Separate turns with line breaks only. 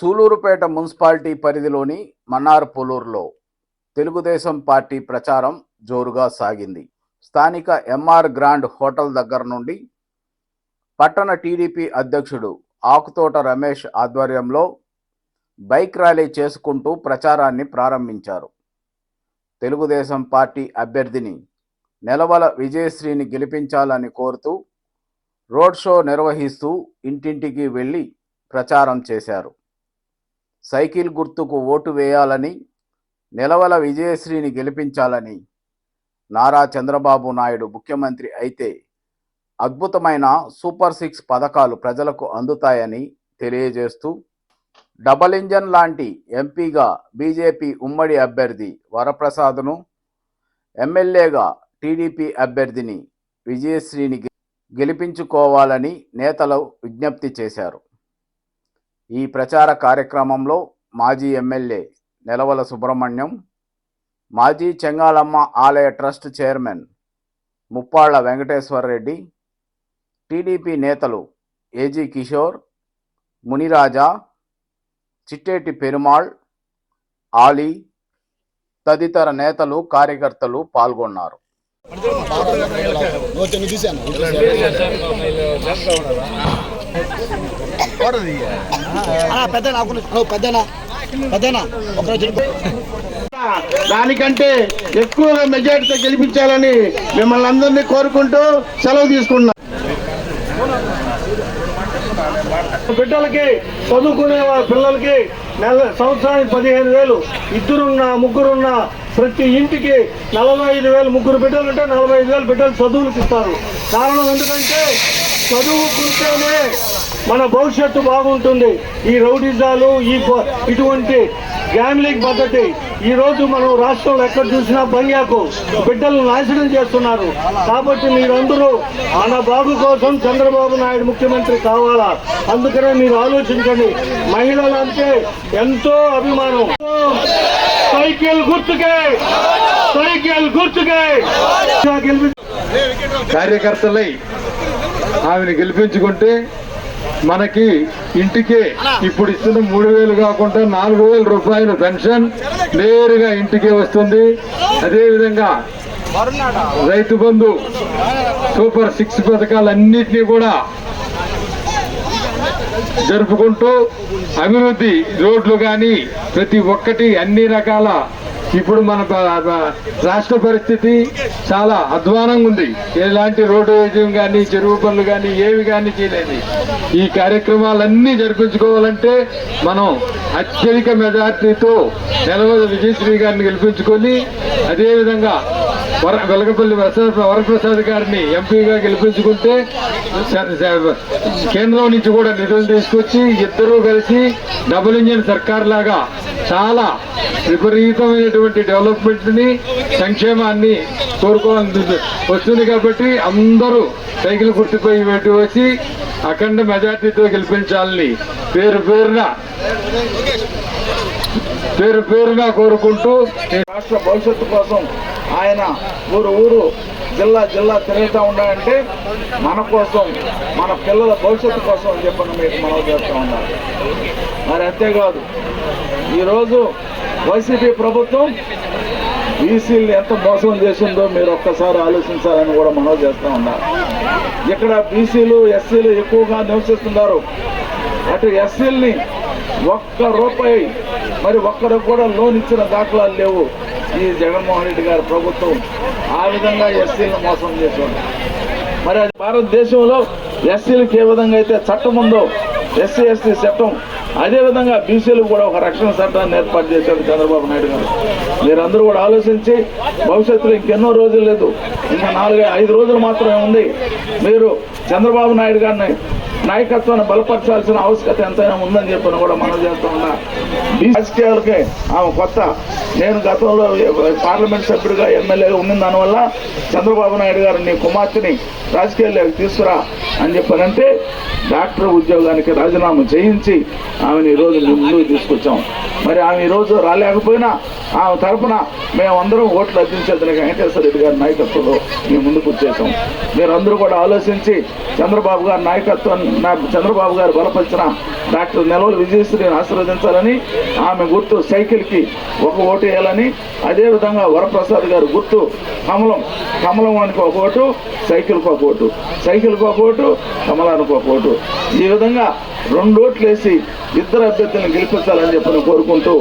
Sullurpeta municipality పరిధిలోని మన్నార్పులూరులో Telugu Desam party ప్రచారం జోరుగా సాగింది. స్థానిక ఎంఆర్ గ్రాండ్ హోటల్ దగ్గర నుండి పట్టణ టీడీపీ అధ్యక్షుడు ఆకుతోట రమేష్ ఆధ్వర్యంలో బైక్ ర్యాలీ చేసుకుంటూ ప్రచారాన్ని ప్రారంభించారు. తెలుగుదేశం పార్టీ అభ్యర్థిని నెలవల విజయశ్రీని గెలిపించాలని కోరుతూ రోడ్ షో నిర్వహిస్తూ ఇంటింటికి వెళ్ళి ప్రచారం చేశారు. సైకిల్ గుర్తుకు ఓటు వేయాలని నిలవల విజయశ్రీని గెలిపించాలని నారా చంద్రబాబు నాయుడు ముఖ్యమంత్రి అయితే అద్భుతమైన సూపర్ సిక్స్ పథకాలు ప్రజలకు అందుతాయని తెలియజేస్తూ డబల్ ఇంజన్ లాంటి ఎంపీగా బీజేపీ ఉమ్మడి అభ్యర్థి వరప్రసాద్ను ఎమ్మెల్యేగా టీడీపీ అభ్యర్థిని విజయశ్రీని గె- గెలిపించుకోవాలని నేతలు విజ్ఞప్తి చేశారు. ఈ ప్రచార కార్యక్రమంలో మాజీ ఎమ్మెల్యే నెలవల సుబ్రహ్మణ్యం మాజీ చెంగాలమ్మ ఆలయ trust chairman Muppalla Venkateswara Reddy TDP నేతలు ఏజీ కిషోర్ మునిరాజా చిట్టేటి పెరుమాళ్ ఆలీ తదితర నేతలు కార్యకర్తలు పాల్గొన్నారు.
ఓకే నువ్వు తీసాను పెద్ద పెద్దనా పెద్దనా ఒకరోజు
దానికంటే ఎక్కువగా మెజార్టీతో గెలిపించాలని మిమ్మల్ని అందరినీ కోరుకుంటూ సెలవు తీసుకున్నాం బిడ్డలకి చదువుకునే వాళ్ళ పిల్లలకి నెల సంవత్సరానికి పదిహేను వేలు. ఇద్దరున్న ముగ్గురున్న ప్రతి ఇంటికి నలభై ఐదు వేలు ముగ్గురు బిడ్డలు ఉంటే నలభై ఐదు వేలు బిడ్డలు చదువులకు ఇస్తారు. కారణం ఎందుకంటే చదువుకుంటేనే మన భవిష్యత్తు బాగుంటుంది. ఈ రౌడిజాలు ఈ ఇటువంటి గ్యామ్లింగ్ పద్ధతి ఈ రోజు మనం రాష్ట్రంలో ఎక్కడ చూసినా బంగ్యాకు బిడ్డలను నాశనం చేస్తున్నారు. కాబట్టి మీరందరూ మన బాబు కోసం చంద్రబాబు నాయుడు ముఖ్యమంత్రి కావాలా? అందుకనే మీరు ఆలోచించండి. మహిళలు అంటే ఎంతో అభిమానం. సైకిల్ గుర్తుకే సైకిల్ గుర్తుకే.
కార్యకర్తలై ఆమెను గెలిపించుకుంటే మనకి ఇంటికే ఇప్పుడు ఇస్తున్న మూడు వేలు కాకుండా నాలుగు వేల రూపాయల పెన్షన్ నేరుగా ఇంటికే వస్తుంది. అదేవిధంగా రైతు బంధు సూపర్ సిక్స్ పథకాలన్నింటినీ కూడా జరుపుకుంటూ అభివృద్ధి రోడ్లు కానీ ప్రతి ఒక్కటి అన్ని రకాల ఇప్పుడు మన రాష్ట్ర పరిస్థితి చాలా అధ్వానంగా ఉంది. ఎలాంటి రోడ్డు వేయడం కానీ చెరువు పనులు కానీ ఏవి కానీ చేయలేదు ఈ కార్యక్రమాలన్నీ జరిపించుకోవాలంటే మనం అత్యధిక మెజార్టీతో నెలవద విజయశ్రీ గారిని గెలిపించుకొని అదేవిధంగా వర వెలగపల్లి వరప్రసాద్ వరప్రసాద్ గారిని ఎంపీగా గెలిపించుకుంటే కేంద్రం నుంచి కూడా నిధులు తీసుకొచ్చి ఇద్దరూ కలిసి డబుల్ ఇంజిన్ సర్కార్ లాగా చాలా విపరీతమైనటువంటి డెవలప్మెంట్ని సంక్షేమాన్ని కోరుకోవాలని వస్తుంది కాబట్టి అందరూ సైకిల్ గుర్తుపై పెట్టి వచ్చి అఖండ మెజార్టీతో గెలిపించాలని పేరు పేరున పేరు పేరున కోరుకుంటూ
రాష్ట్ర భవిష్యత్తు కోసం ఆయన ఊరు ఊరు జిల్లా జిల్లా తిరుగుతూ ఉన్నాయంటే మన కోసం మన పిల్లల భవిష్యత్తు కోసం అని చెప్పండి మీకు మనం చేస్తూ ఉన్నారు మరి అంతేకాదు ఈరోజు వైసీపీ ప్రభుత్వం బీసీలు ఎంత మోసం చేసిందో మీరు ఒక్కసారి ఆలోచించాలని కూడా మనం చేస్తూ ఉన్నారు ఇక్కడ బీసీలు ఎస్సీలు ఎక్కువగా నివసిస్తున్నారు. అటు ఎస్సీల్ని ఒక్క రూపాయి మరి ఒక్కరు కూడా లోన్ ఇచ్చిన దాఖలాలు లేవు. ఈ జగన్మోహన్ రెడ్డి గారి ప్రభుత్వం ఆ విధంగా ఎస్సీలను మోసం చేశారు మరి అది భారతదేశంలో ఎస్సీలకు ఏ విధంగా అయితే చట్టం ఉందో ఎస్సీ ఎస్టీ చట్టం అదే విధంగా బీసీలకు కూడా ఒక రక్షణ చట్టాన్ని ఏర్పాటు చేశారు చంద్రబాబు నాయుడు గారు. మీరందరూ కూడా ఆలోచించి భవిష్యత్తులో ఇంకెన్నో రోజులు లేదు. ఇంకా నాలుగు ఐదు రోజులు మాత్రమే ఉంది. మీరు చంద్రబాబు నాయుడు గారిని నాయకత్వాన్ని బలపరచాల్సిన ఆవశ్యకత ఎంతైనా ఉందని చెప్పిన కూడా మనం చేస్తూ ఉన్నా. ఈ రాజకీయాలకే ఆమె కొత్త. నేను గతంలో పార్లమెంట్ సభ్యుడిగా ఎమ్మెల్యేగా ఉన్న దానివల్ల చంద్రబాబు నాయుడు గారు నీ కుమార్తెని రాజకీయాల్లోకి తీసుకురా అని చెప్పారంటే డాక్టర్ ఉద్యోగానికి రాజీనామా చేయించి ఆమెను ఈరోజు ముందుకు తీసుకొచ్చాం. మరి ఆమె ఈరోజు రాలేకపోయినా ఆమె తరపున మేమందరం ఓట్లు అర్జించేందుకు వెంకటేశ్వర రెడ్డి గారి నాయకత్వంలో మేము ముందుకు వచ్చేసాం మీరందరూ కూడా ఆలోచించి చంద్రబాబు గారి నాయకత్వం నా చంద్రబాబు గారు బలపరిచిన డాక్టర్ నెలవల విజయశ్రీని ఆశీర్వదించాలని ఆమె గుర్తు సైకిల్కి ఒక ఓటు వేయాలని అదేవిధంగా వరప్రసాద్ గారు గుర్తు కమలం కమలానికి ఒక ఓటు సైకిల్కి ఒక ఓటు సైకిల్కి ఒక ఓటు కమలానికి ఒక ఓటు. ఈ విధంగా రెండు ఓట్లు వేసి ఇద్దరు అభ్యర్థులను గెలిపించాలని చెప్పి కోరుకుంటూ